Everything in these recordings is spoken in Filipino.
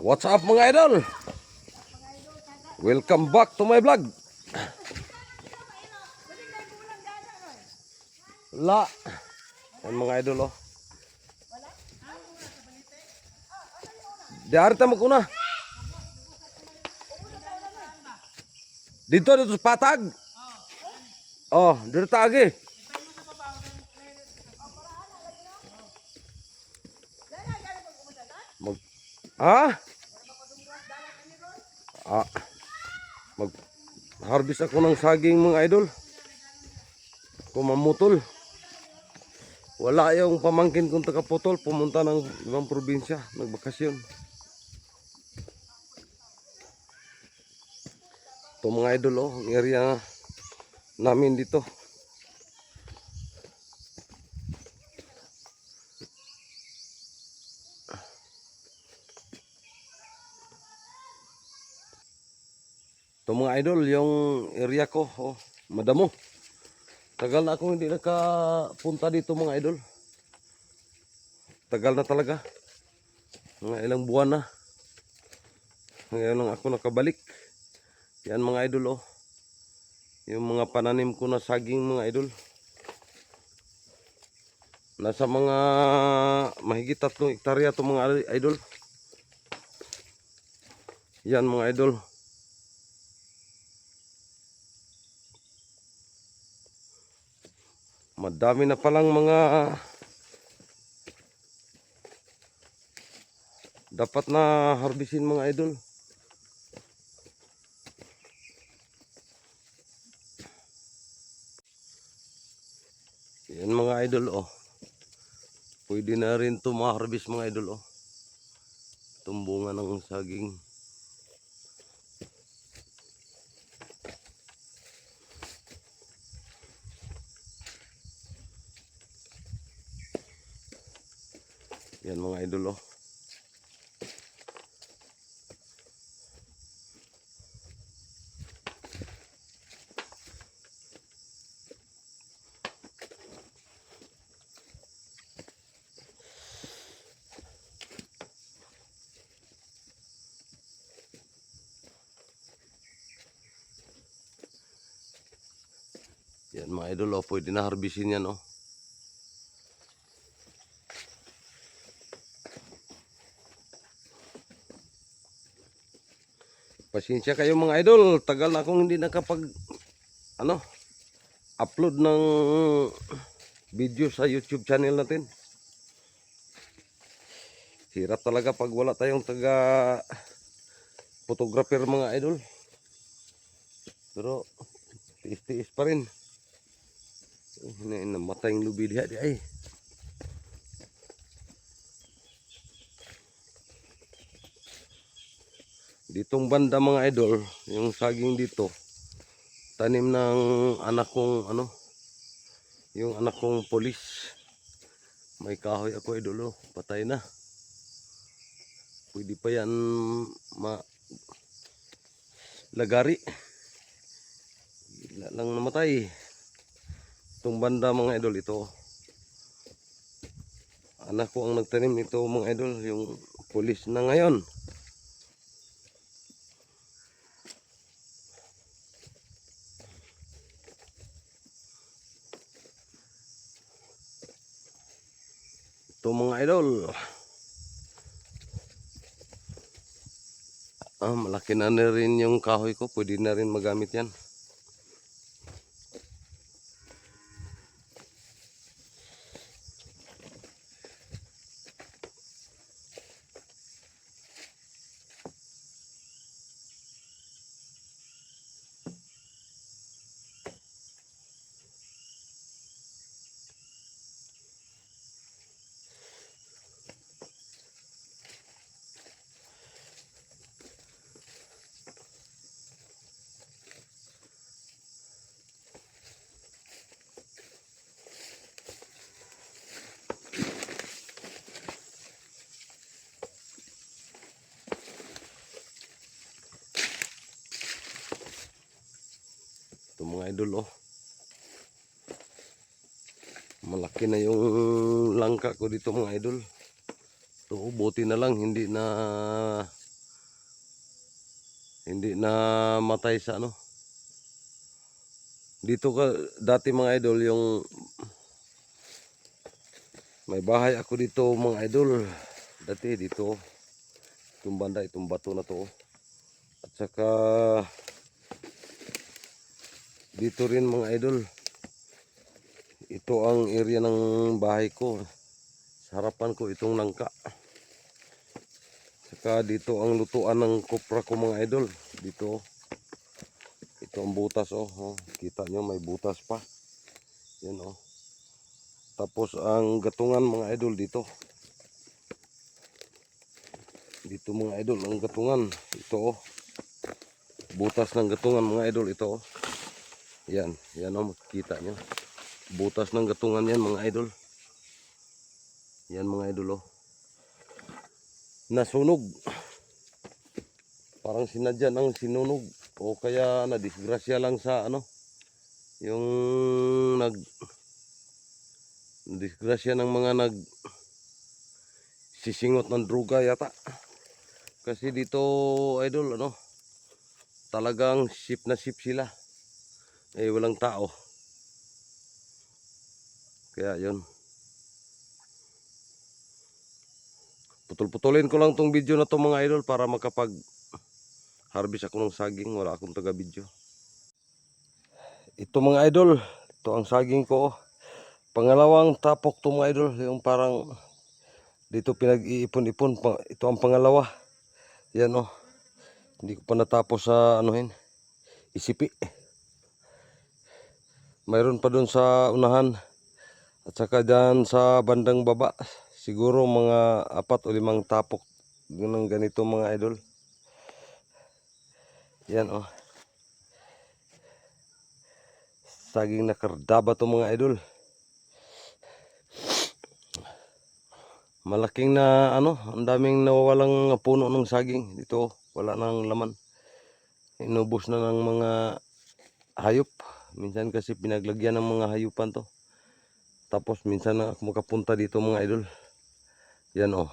What's up mga idol? Welcome back to my vlog. La. Yan mga idol oh. Diari tayo magkuna. Dito, dito patag. Oh, dito tagi. Mag Ha? Ah. Mag harvest ako ng saging mga idol. Kumamutol. Wala yung pamangkin kong taga-putol. Pumunta ng ibang probinsya. Nagbakasyon. Ito mga idol oh. Ang area namin dito. Ito mga idol, yung area ko, oh, madamo. Tagal na ako hindi nakapunta dito mga idol. Tagal na talaga. Mga ilang buwan na. Ngayon lang ako nakabalik. Yan mga idol oh. Yung mga pananim ko na saging mga idol. Nasa mga mahigit tatlong hektarya to mga idol. Yan mga idol. Madami na palang mga dapat na harbisin mga idol. Yan mga idol oh. Pwede na rin to ma-harvest mga idol oh. Tumbungan ng saging. Yan mga idol oh. Yan mga idol oh, pwede na harbisin yan oh. Pasensya kayo mga idol, tagal na akong hindi nakapag ano upload ng video sa YouTube channel natin. Hirap talaga pag wala tayong taga photographer mga idol. Pero tiis-tiis pa rin. Ini namatay yung lubi diha di ay. Ditong banda mga idol, yung saging dito, tanim ng anak kong ano, yung anak kong polis. May kahoy ako idol, oh, patay na. Pwede pa yan ma lagari. Bigla lang namatay. Itong banda mga idol ito. Anak ko ang nagtanim nito mga idol, yung polis na ngayon. Ito mga idol. Ah, malaki na na rin yung kahoy ko. Pwede na rin magamit yan. Ito mga idol oh. Malaki na yung langka ko dito mga idol. Ito buti na lang hindi na Hindi na matay sa ano. Dito ka dati mga idol yung may bahay ako dito mga idol. Dati dito. Itong banda, itong bato na to. At saka dito rin mga idol. Ito ang area ng bahay ko. Sa harapan ko itong nangka. Saka dito ang lutuan ng kopra ko mga idol. Dito. Ito ang butas oh. oh. Kita nyo may butas pa. Yan oh. Tapos ang gatungan mga idol dito. Dito mga idol ang gatungan. Ito oh. Butas ng gatungan mga idol ito oh. Yan. Yan oh makikita nyo. Butas ng gatungan yan mga idol. Yan mga idol oh. Nasunog. Parang sinadya ng sinunog. O kaya nadisgrasya lang sa ano. Yung nag disgrasya ng mga nag sisingot ng druga yata. Kasi dito idol ano talagang ship na ship sila. Eh walang tao. Kaya yun. Putol-putulin ko lang tong video na to mga idol para makapag harvest ako ng saging. Wala akong taga video. Ito mga idol. Ito ang saging ko. Pangalawang tapok to mga idol. Yung parang dito pinag-iipon-ipon. Ito ang pangalawa. Yan oh. Hindi ko pa natapos sa anuhin. Isipi. Mayroon pa doon sa unahan. At saka dyan sa bandang baba. Siguro mga apat o limang tapok ng ganito mga idol. Yan oh. Saging na kardaba to mga idol. Malaking na ano, ang daming nawawalang puno ng saging dito. Wala nang laman. Inubos na ng mga hayop. Minsan kasi pinaglagyan ng mga hayupan to. Tapos minsan na makapunta dito mga idol. Yan oh.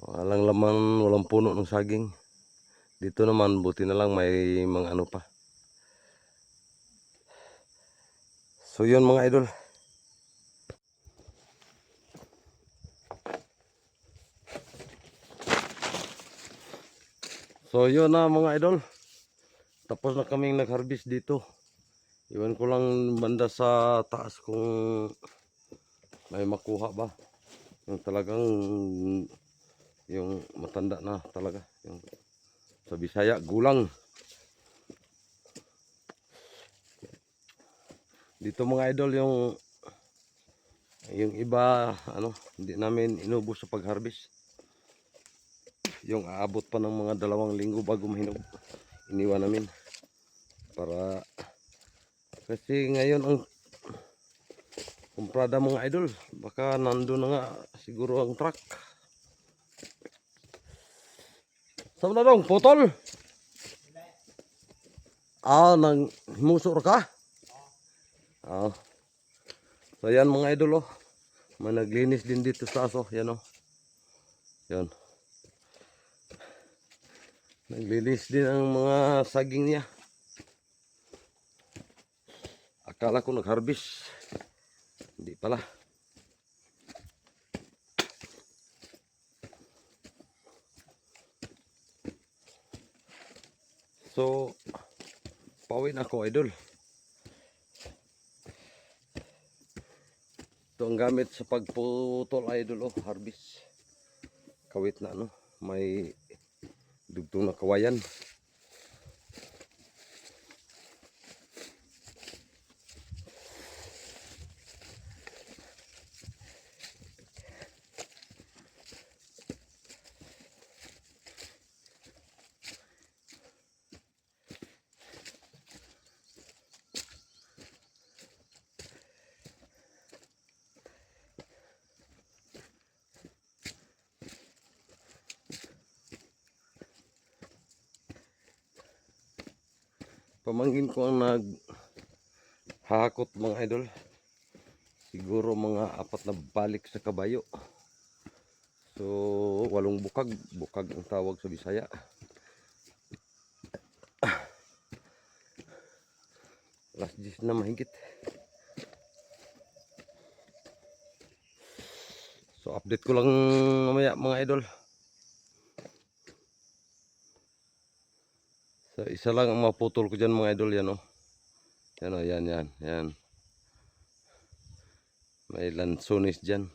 Walang laman, walang puno ng saging. Dito naman buti na lang may mga ano pa. So yun mga idol. So yun na mga idol. Tapos na kaming nag-harvest dito. Iwan ko lang banda sa taas kung may makuha ba. Yung talagang yung matanda na talaga. Yung sa Bisaya, gulang. Dito mga idol yung yung iba ano hindi namin inubos sa pag-harvest. Yung aabot pa ng mga dalawang linggo bago mahinog. Iniwan namin para kasi ngayon ang kumprada mga idol baka nandun na nga siguro ang truck. Saan na dong? Putol? Ah, nang musor ka? Ah. So yan mga idol oh. May naglinis din dito sa aso. Yan oh. Yan. Naglinis din ang mga saging niya. Akala ko nag-harvest. Hindi pala. So, pawin ako idol. Ito ang gamit sa pagputol idol oh, harvest. Kawit na ano, may dugtong na kawayan. pamangkin ko ang nag hakot mga idol. Siguro mga apat na balik sa kabayo. So walong bukag. Bukag ang tawag sa bisaya. Last 10 na mahigit. So update ko lang mamaya mga idol. So isa lang ang maputol ko dyan mga idol yan oh. Yan oh, yan yan, yan. May lansones dyan.